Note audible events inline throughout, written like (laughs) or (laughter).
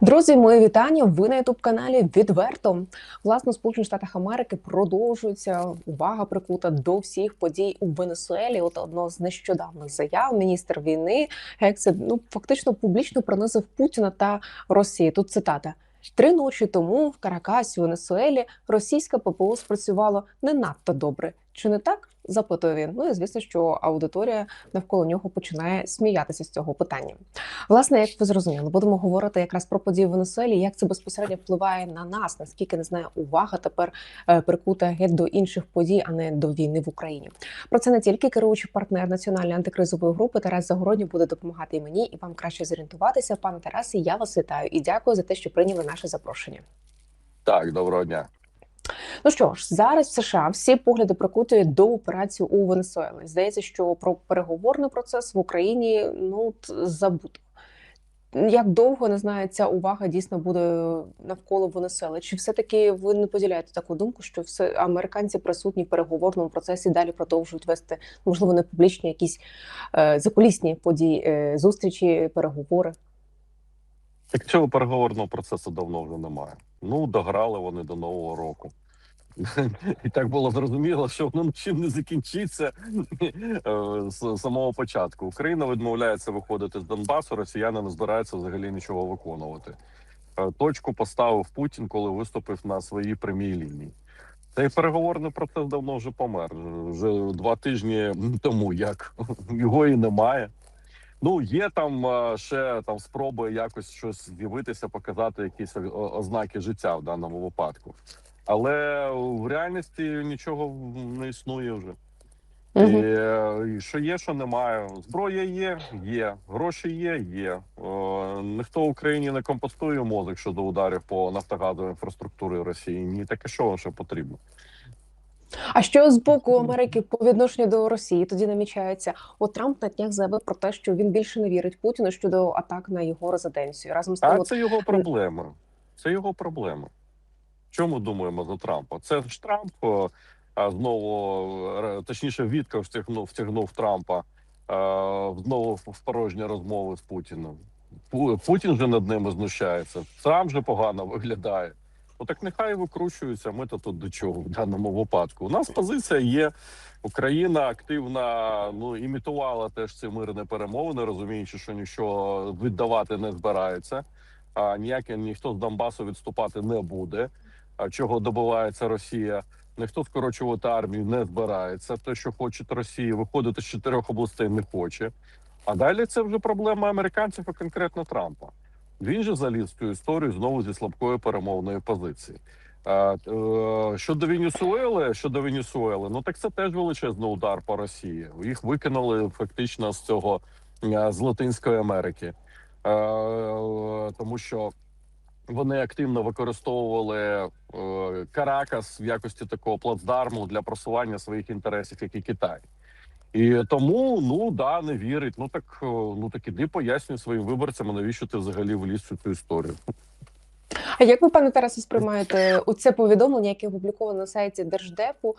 Друзі, мої вітання. Ви на ютуб каналі відверто. Власне, у Сполучених Штатах Америки продовжується увага прикута до всіх подій у Венесуелі. От одно з нещодавних заяв міністр війни Гексе ну фактично публічно пронизив Путіна та Росію. Тут цитата. Три ночі тому в Каракасі, Венесуелі, російська ППО спрацювало не надто добре. Чи не так? запитує він. Ну і звісно, що аудиторія навколо нього починає сміятися з цього питання. Власне, як ви зрозуміли, будемо говорити якраз про події в Венесуелі, як це безпосередньо впливає на нас, наскільки не знаю, увага тепер е, прикута геть до інших подій, а не до війни в Україні. Про це не тільки керуючий партнер національної антикризової групи Тарас Загородній буде допомагати і мені, і вам краще зорієнтуватися. Пане Тарасе, я вас вітаю і дякую за те, що прийняли наше запрошення. Так, доброго дня. Ну що ж, зараз в США всі погляди прикутують до операції у Венесуелі. Здається, що про переговорний процес в Україні ну забуто. Як довго не знаю, ця увага дійсно буде навколо Венесуели? Чи все-таки ви не поділяєте таку думку, що все американці присутні в переговорному процесі далі продовжують вести можливо не публічні якісь е, закулісні події, е, зустрічі, переговори? Так цього переговорного процесу давно вже немає. Ну, дограли вони до нового року. І так було зрозуміло, що воно нічим не закінчиться е, з самого початку. Україна відмовляється виходити з Донбасу, росіяни не збираються взагалі нічого виконувати. Е, точку поставив Путін, коли виступив на своїй прямій лінії. Цей переговорний процес давно вже помер. Вже два тижні тому, як його і немає. Ну, є там ще там спроби якось щось з'явитися, показати якісь ознаки життя в даному випадку, але в реальності нічого не існує вже. Угу. І, Що є, що немає. Зброя є, є, гроші є, є. О, ніхто в Україні не компостує мозок щодо ударів по нафтогазовій інфраструктурі Росії. Ні, таке що вам ще потрібно. А що з боку Америки по відношенню до Росії тоді намічається? От Трамп на днях заявив про те, що він більше не вірить Путіну щодо атак на його резиденцію. Разом з тим, а це його проблема. Це його проблема. Чому думаємо за Трампа? Це ж Трамп а знову точніше, Вітка втягнув втягнув Трампа знову в порожні розмови з Путіним. Путін вже над ними знущається. Трамп же погано виглядає. Ну так нехай викручуються. Ми то тут до чого в даному випадку. У нас позиція є. Україна активно ну імітувала теж ці мирні перемовини, розуміючи, що нічого віддавати не збирається. А ніяке ніхто з Донбасу відступати не буде. А чого добивається Росія? Ніхто скорочувати армію не збирається. Те, що хоче Росія, виходити з чотирьох областей, не хоче. А далі це вже проблема американців і конкретно Трампа. Він же заліз в цю історію знову зі слабкої перемовної позиції. Е, щодо Венесуели, щодо Венесуели, ну так це теж величезний удар по Росії. Їх викинули фактично з цього е, з Латинської Америки, е, тому що вони активно використовували Каракас в якості такого плацдарму для просування своїх інтересів, як і Китай. І тому ну да не вірить. Ну так ну так іди пояснюй своїм виборцям, навіщо ти взагалі вліз в цю історію. А як ви, пане Тарасе, сприймаєте у це повідомлення, яке опубліковано на сайті Держдепу?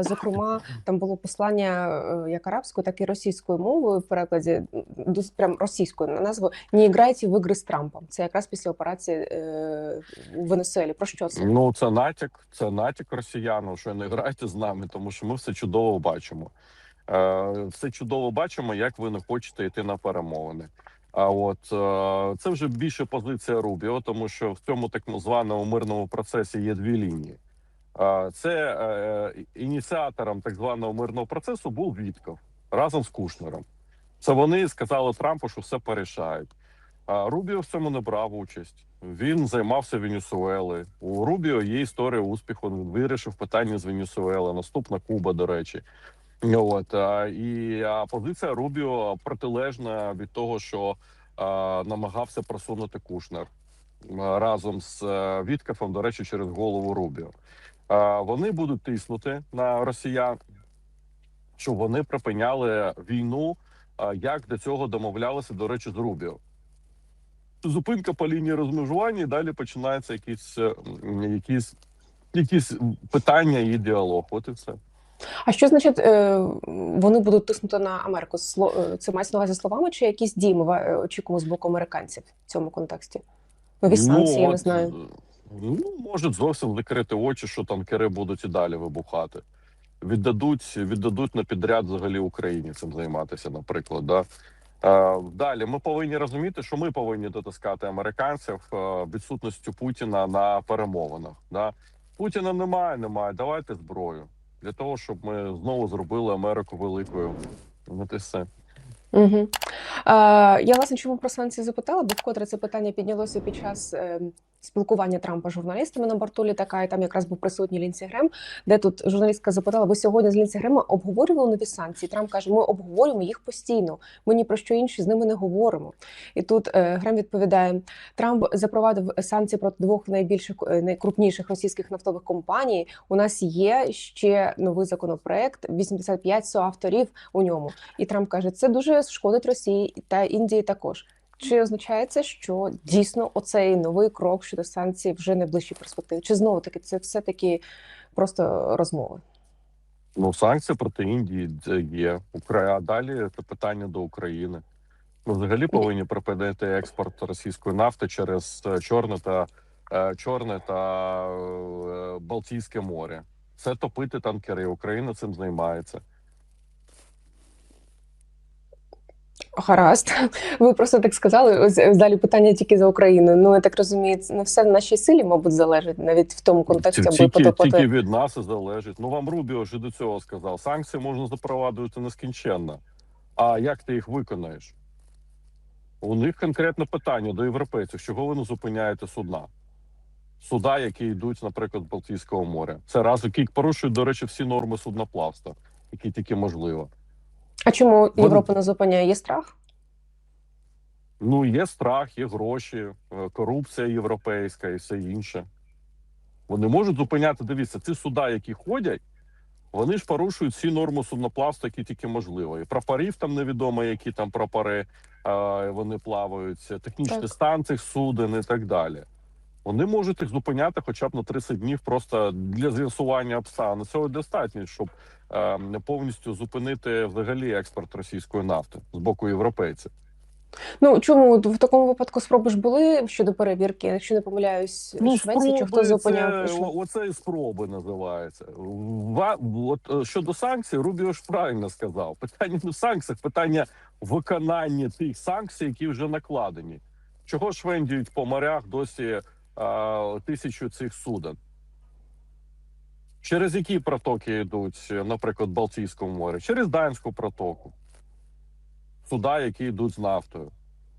Зокрема, там було послання е, як арабською, так і російською мовою в перекладі прям російською на назву «Не грайте в ігри з Трампом. Це якраз після операції е, у Венесуелі. Про що це? Ну це натяк, це натяк росіянам, що не грайте з нами, тому що ми все чудово бачимо. Е, все чудово бачимо, як ви не хочете йти на перемовини. А от е, це вже більше позиція Рубіо, тому що в цьому так званому мирному процесі є дві лінії. Е, це ініціатором так званого мирного процесу був Вітков разом з Кушнером. Це вони сказали Трампу, що все порішають. Рубіо в цьому не брав участь. Він займався Венесуели. У Рубіо є історія успіху. Він вирішив питання з Венесуели. Наступна Куба, до речі. От і позиція Рубіо протилежна від того, що намагався просунути Кушнер разом з е, Віткафом, до речі, через голову Рубіо. Вони будуть тиснути на росіян, щоб вони припиняли війну. Як до цього домовлялися, до речі, з Рубіо. Зупинка по лінії розмежування, і далі починається якісь е, якісь, якісь питання і діалог. От і все. А що значить е, вони будуть тиснути на Америку? Е, це мається на увазі словами, чи якісь дії ми е, очікуємо з боку американців в цьому контексті? Нові санкції, я не знаю. Ну, можуть зовсім закрити очі, що танкери будуть і далі вибухати. Віддадуть, віддадуть на підряд взагалі Україні цим займатися, наприклад. Да? Далі ми повинні розуміти, що ми повинні дотискати американців відсутністю Путіна на перемовинах. Да? Путіна немає, немає. Давайте зброю для того, щоб ми знову зробили Америку великою. От і все. Угу. Е, я власне чому про санкції запитала, бо вкотре це питання піднялося під час е, спілкування Трампа з журналістами на борту літака, і там якраз був присутній Лінсі Грем, де тут журналістка запитала: ви сьогодні з Лінсі Грема обговорювали нові санкції? Трамп каже: ми обговорюємо їх постійно. Ми ні про що інше з ними не говоримо. І тут е, Грем відповідає: Трамп запровадив санкції проти двох найбільших е, найкрупніших російських нафтових компаній. У нас є ще новий законопроект, 85 соавторів у ньому. І Трамп каже, це дуже шкодить Росії та Індії також. Чи означає це, що дійсно оцей новий крок щодо санкцій вже не в ближчій перспективі? Чи знову таки це все таки просто розмови? Ну, санкції проти Індії є. А далі це питання до України. Ми взагалі повинні припинити експорт російської нафти через е, Чорне та е, Чорне та е, Балтійське море. Це топити танкери. Україна цим займається. Гаразд, (laughs) ви просто так сказали. Ось далі питання тільки за Україну. Ну я так розумію, це не все в нашій силі, мабуть, залежить навіть в тому контексті, аби Тільки, потопити. тільки від нас і залежить. Ну вам Рубіо вже до цього сказав. Санкції можна запроваджувати нескінченно. А як ти їх виконаєш? У них конкретне питання до європейців: чого ви не зупиняєте судна? Суда, які йдуть, наприклад, з Балтійського моря. Це раз, які порушують, до речі, всі норми судноплавства, які тільки можливо. А чому Європа не зупиняє? Є страх? Ну, є страх, є гроші, е, корупція європейська і все інше. Вони можуть зупиняти, дивіться, ці суда, які ходять, вони ж порушують всі норми судноплавства, які тільки можливо. І прапорів там невідомо, які там прапори е, вони плавають, технічний Так. стан цих суден і так далі. Вони можуть їх зупиняти хоча б на 30 днів просто для з'ясування обставин. Цього достатньо, щоб повністю зупинити взагалі експорт російської нафти з боку європейців. Ну чому в такому випадку спроби ж були щодо перевірки? Якщо не помиляюсь, Швеції чи хто Ну, зупиняв? Це, оце і спроби називається. Ва, от, е, щодо санкцій, Рубіо ж правильно сказав. Питання не в санкціях, питання виконання тих санкцій, які вже накладені. Чого ж вендіють по морях досі а, тисячу цих суден? Через які протоки йдуть, наприклад, в Балтійському морі? Через Данську протоку. Суда, які йдуть з нафтою.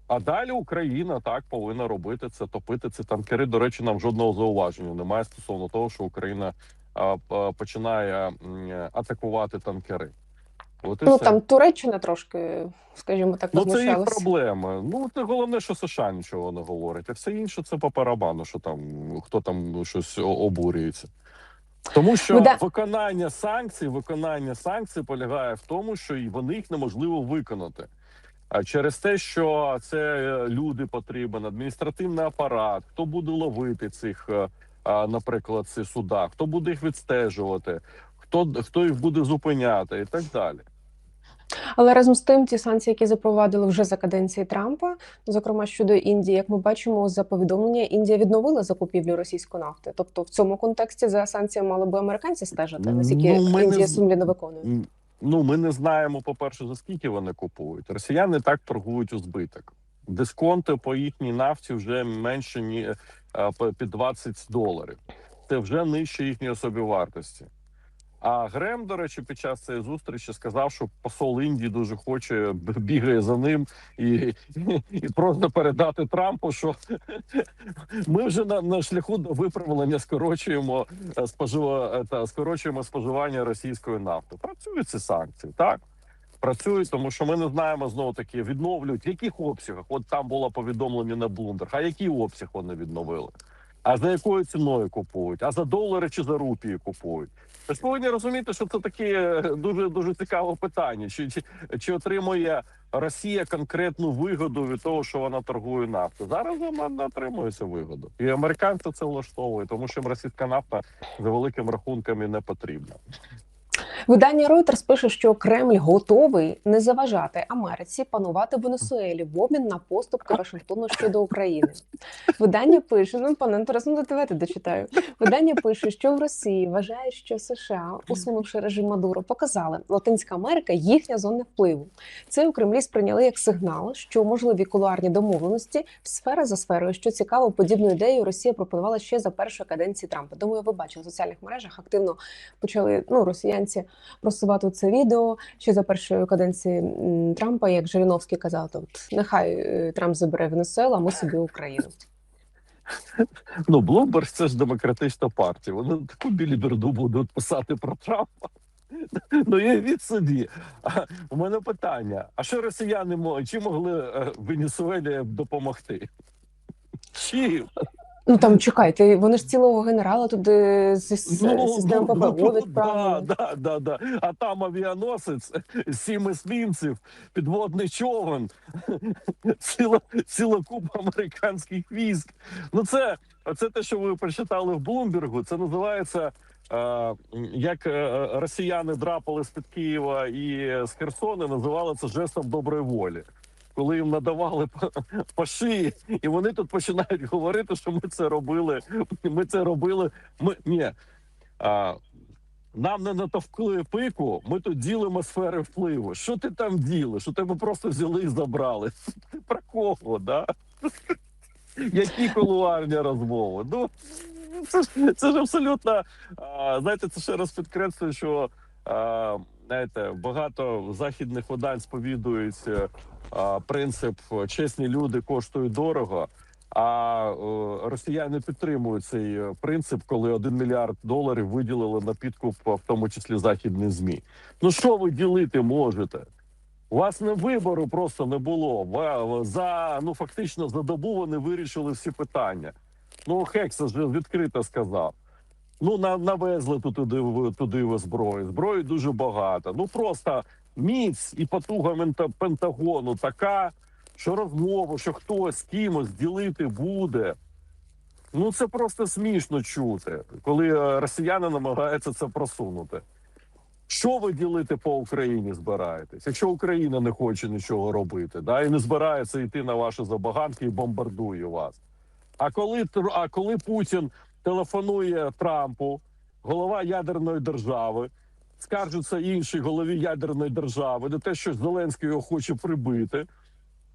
А далі Україна так повинна робити це, топити ці танкери. До речі, нам жодного зауваження немає стосовно того, що Україна а, а, починає атакувати танкери. От і Ну все. там Туреччина трошки, скажімо так, Ну, це їх проблема. Ну це головне, що США нічого не говорить, а все інше це по барабану, що там хто там щось обурюється. Тому що Ну, да. виконання санкцій, виконання санкцій полягає в тому, що і вони їх неможливо виконати. А через те, що це е, люди потрібен, адміністративний апарат, хто буде ловити цих, е, наприклад, цих суда, хто буде їх відстежувати, хто хто їх буде зупиняти, і так далі. Але разом з тим, ті санкції, які запровадили вже за каденції Трампа, зокрема щодо Індії, як ми бачимо, за повідомлення Індія відновила закупівлю російської нафти. Тобто, в цьому контексті за санкціями мали би американці стежити, наскільки Ну, ми не Індія сумлінно виконує. Ну, ми не знаємо, по-перше, за скільки вони купують. Росіяни так торгують у збиток. Дисконти по їхній нафті вже менше ні е, по- під 20 доларів. Це вже нижче їхньої собівартості. А Грем, до речі, під час цієї зустрічі сказав, що посол Індії дуже хоче бігає за ним і, і просто передати Трампу, що ми вже на, на шляху до виправлення скорочуємо е, спожива та скорочуємо споживання російської нафти. Працюють ці санкції, так працюють, тому що ми не знаємо знову таки відновлюють в яких обсягах. От там було повідомлення на Bloomberg, А який обсяг вони відновили? А за якою ціною купують? А за долари чи за рупії купують? Ви ж повинні розуміти, що це таке е, дуже дуже цікаве питання. Чи, чи, чи отримує Росія конкретну вигоду від того, що вона торгує нафтою? Зараз вона не отримує цю вигоду, і американці це влаштовує, тому що їм російська нафта за великим рахунками не потрібна. Видання Reuters пише, що Кремль готовий не заважати Америці панувати в Венесуелі в обмін на поступки Вашингтону щодо України. Видання пише: ну пане ну давайте дочитаю. Видання пише, що в Росії вважають, що США, усунувши режим Мадуро, показали Латинська Америка їхня зона впливу. Це у Кремлі сприйняли як сигнал, що можливі кулуарні домовленості сфера за сферою. Що цікаво, подібну ідею Росія пропонувала ще за першої каденції Трампа. Думаю, ви бачили в соціальних мережах активно почали ну росіянці просувати це відео ще за першої каденції Трампа, як Жириновський казав, то от нехай е, Трамп забере Венесуелу, а ми собі Україну. Ну, Блумберг це ж демократична партія. Вони таку біліберду будуть писати про Трампа. Ну, я від собі. А, у мене питання: а що росіяни чи могли е, Венесуелі допомогти? Чим? Ну там чекайте, вони ж цілого генерала туди з системи ну, ППО відправили. Да, да, да. А там авіаносець, сім есмінців, підводний човен, ціла, ціла купа американських військ. Ну, це, це те, що ви прочитали в Блумбергу. Це називається. е, Як е, росіяни драпали з під Києва і з Херсона, називали це жестом доброї волі. Коли їм надавали по, по шиї, і вони тут починають говорити, що ми це робили. Ми це робили. Ми ні, а, нам не натовкли пику, ми тут ділимо сфери впливу. Що ти там ділиш? Що тебе просто взяли і забрали? Ти (laughs) про кого, да? Які колуарні розмови? Ну це ж це ж абсолютно а, знаєте, це ще раз підкреслює, що а, знаєте, багато західних видань сповідують е, принцип чесні люди коштують дорого. А е, росіяни підтримують цей е, принцип, коли один мільярд доларів виділили на підкуп, в тому числі західні змі. Ну що ви ділити можете? У вас не вибору просто не було. За ну фактично за добу вони вирішили всі питання. Ну Хекса ж відкрито сказав. Ну навезли туди туди ви зброї. Зброї дуже багато. Ну просто міць і потуга Пентагону така, що розмову, що хтось з кимось ділити буде. Ну це просто смішно чути, коли е, росіяни намагаються це просунути. Що ви ділити по Україні збираєтесь? Якщо Україна не хоче нічого робити, да, і не збирається йти на ваші забаганки і бомбардує вас. А коли а коли Путін телефонує Трампу, голова ядерної держави, скаржиться іншій голові ядерної держави на те, що Зеленський його хоче прибити.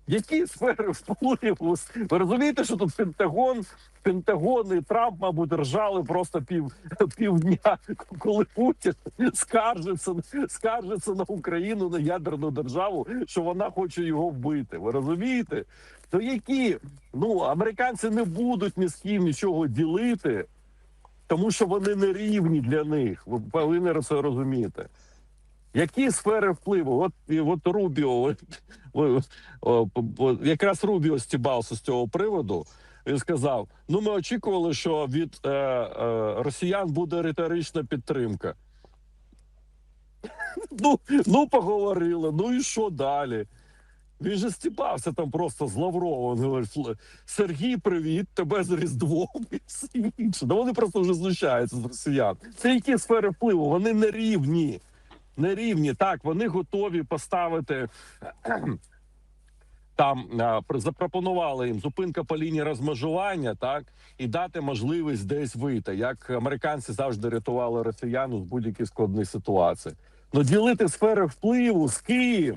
Які сфери впливу? Ви розумієте, що тут Пентагон, Пентагон і Трамп, мабуть, держали просто пів півдня, коли Путін скаржиться, скаржиться на Україну на ядерну державу, що вона хоче його вбити. Ви розумієте? То які ну американці не будуть ні з ким нічого ділити, тому що вони не рівні для них. Ви повинні це розуміти. Які сфери впливу? От і от Рубіо, (laughs) от, якраз Рубіо стібався з цього приводу. Він сказав: ну, ми очікували, що від е, е, росіян буде риторична підтримка. (laughs) Ну, ну, поговорили, ну і що далі? Він же стібався там просто з Лавровим. Він говорить, Сергій, привіт, тебе з Різдвом і все інше. Да вони просто вже знущаються з росіян. Це які сфери впливу? Вони не рівні. Не рівні. Так, вони готові поставити. (clears throat) Там запропонували їм зупинка по лінії розмежування, так і дати можливість десь вийти, як американці завжди рятували росіян з будь-якій складної ситуації. Ну ділити сфери впливу з ким?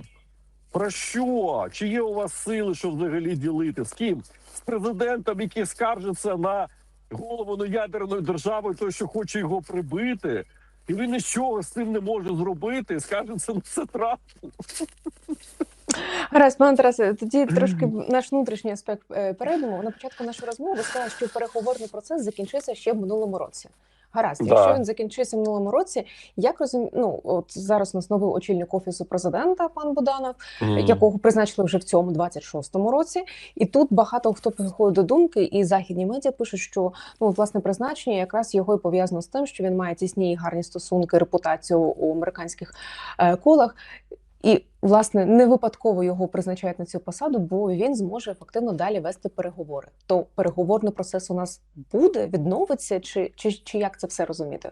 Про що? Чи є у вас сили, що взагалі ділити? З ким? З президентом, який скаржиться на голову ядерної держави, той, що хоче його прибити, і він нічого з цим не може зробити, скаржиться на це Трампу. Гаразд, пане Тарасе, тоді (clears throat) трошки наш внутрішній аспект е, перейдемо. На початку нашої розмови ви сказали, що переговорний процес закінчився ще в минулому році. Гаразд, Да. якщо він закінчився в минулому році, як розумію, ну от зараз у нас новий очільник офісу президента, пан Буданов, якого призначили вже в цьому 26-му році. І тут багато хто приходить до думки, і західні медіа пишуть, що ну власне призначення якраз його і пов'язано з тим, що він має тісні і гарні стосунки, репутацію у американських е, колах. І власне не випадково його призначають на цю посаду, бо він зможе ефективно далі вести переговори. То переговорний процес у нас буде відновиться, чи, чи, чи як це все розуміти?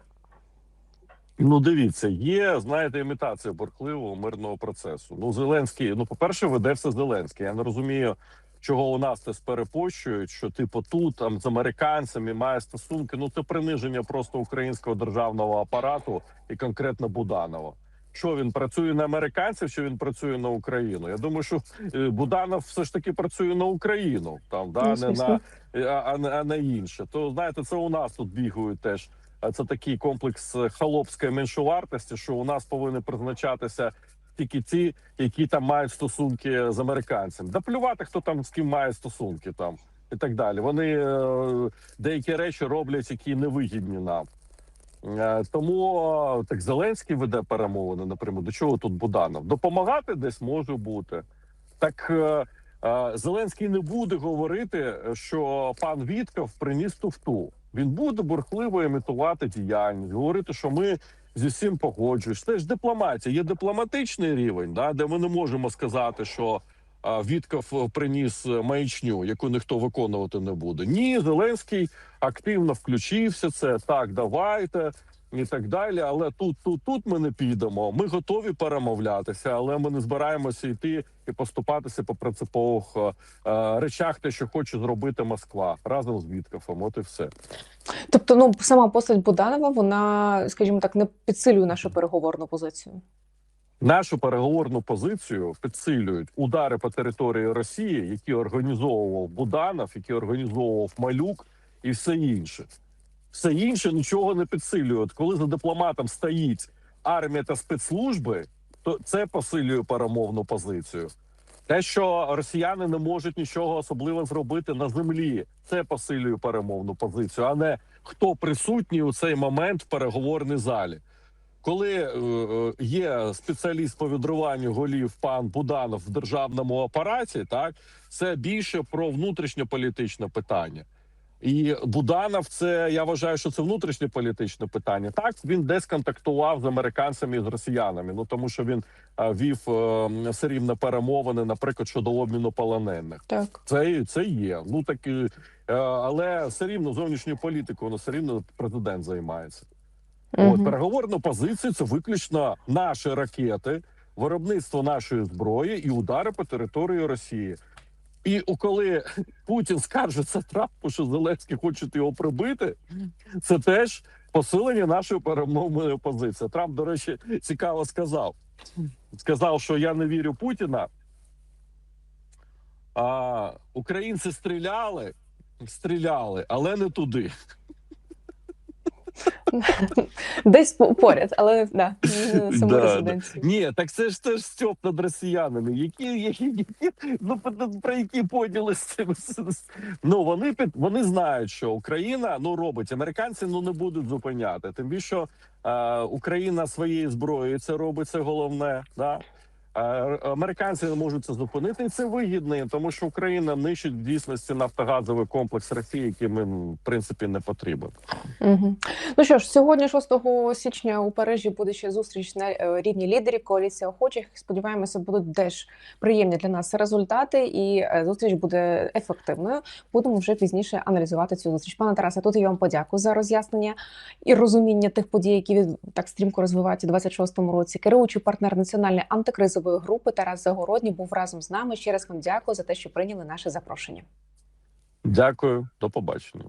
Ну, дивіться, є, знаєте, імітація бурхливого мирного процесу. Ну, Зеленський, ну, по-перше, веде все Зеленський. Я не розумію, чого у нас це перепощують, що типу тут там з американцями має стосунки. Ну, це приниження просто українського державного апарату і конкретно Буданова. Що він працює на американців, чи він працює на Україну? Я думаю, що е, Буданов все ж таки працює на Україну, там да не на а, а, не- інше. То знаєте, це у нас тут бігають теж. Це такий комплекс е, холопської меншовартості, що у нас повинні призначатися тільки ті, які там мають стосунки з американцем. Да плювати, хто там з ким має стосунки там і так далі. Вони е, деякі речі роблять, які невигідні нам. Е, Тому е, так Зеленський веде перемовини. Наприклад, до чого тут Буданов? Допомагати десь може бути. Так е, Зеленський не буде говорити, що пан Вітков приніс туфту. Він буде бурхливо імітувати діяльність, говорити, що ми зі всім погоджуємось. Це ж дипломатія. Є дипломатичний рівень, да, де ми не можемо сказати, що Вітков приніс маячню, яку ніхто виконувати не буде. Ні, Зеленський активно включився. Це так, давайте. І так далі, але тут, тут, тут ми не підемо. Ми готові перемовлятися, але ми не збираємося йти і поступатися по принципових е, е, речах, те, що хоче зробити Москва разом з Віткофом. От і все. Тобто, ну сама постать Буданова, вона, скажімо так, не підсилює нашу переговорну позицію. Нашу переговорну позицію підсилюють удари по території Росії, які організовував Буданов, які організовував Малюк, і все інше. Все інше нічого не підсилює. От Коли за дипломатом стоїть армія та спецслужби, то це посилює перемовну позицію. Те, що росіяни не можуть нічого особливо зробити на землі, це посилює перемовну позицію, а не хто присутній у цей момент в переговорній залі. Коли е, е, є спеціаліст по відриванню голів пан Буданов в державному апараті, так це більше про внутрішньополітичне питання. І Буданов, це я вважаю, що це внутрішнє політичне питання. Так він десь контактував з американцями і з росіянами. Ну тому що він е, вів е, все рівно перемовини, наприклад, щодо обміну полонених. Так. Це, це є. Ну так але все рівно зовнішньою політикою, ну, все рівно президент займається. От Мгм. переговорну позицію це виключно наші ракети, виробництво нашої зброї і удари по території Росії. І коли Путін скаржиться Трампу, що Зеленський хоче його прибити, це теж посилення нашої перемовної позиції. Трамп, до речі, цікаво сказав. Сказав, що я не вірю Путіна. А українці стріляли, стріляли, але не туди. Десь по- поряд, але да, (laughs) не на саму резиденцію. Ні, так це ж теж стьоп над росіянами. Які, які, які ну про- про які поділи з цим? Ну вони під вони знають, що Україна ну робить американці ну не будуть зупиняти. Тим більше що е, Україна своєю зброєю це робить це головне. Да? Американці не можуть це зупинити, і це вигідно, тому що Україна нищить в дійсності нафтогазовий комплекс Росії, який їм в принципі не потрібен. Угу. Ну що ж, сьогодні, 6 січня, у Парижі буде ще зустріч на е, рівні лідерів коаліції охочих. Сподіваємося, будуть теж приємні для нас результати, і е, зустріч буде ефективною. Будемо вже пізніше аналізувати цю зустріч. Пане Тарасе, тут я вам подякую за роз'яснення і розуміння тих подій, які так стрімко розвиваються у 26-му році. Керуючий партнер національної антикризової групи Тарас Загородній був разом з нами. Ще раз вам дякую за те, що прийняли наше запрошення. Дякую, до побачення.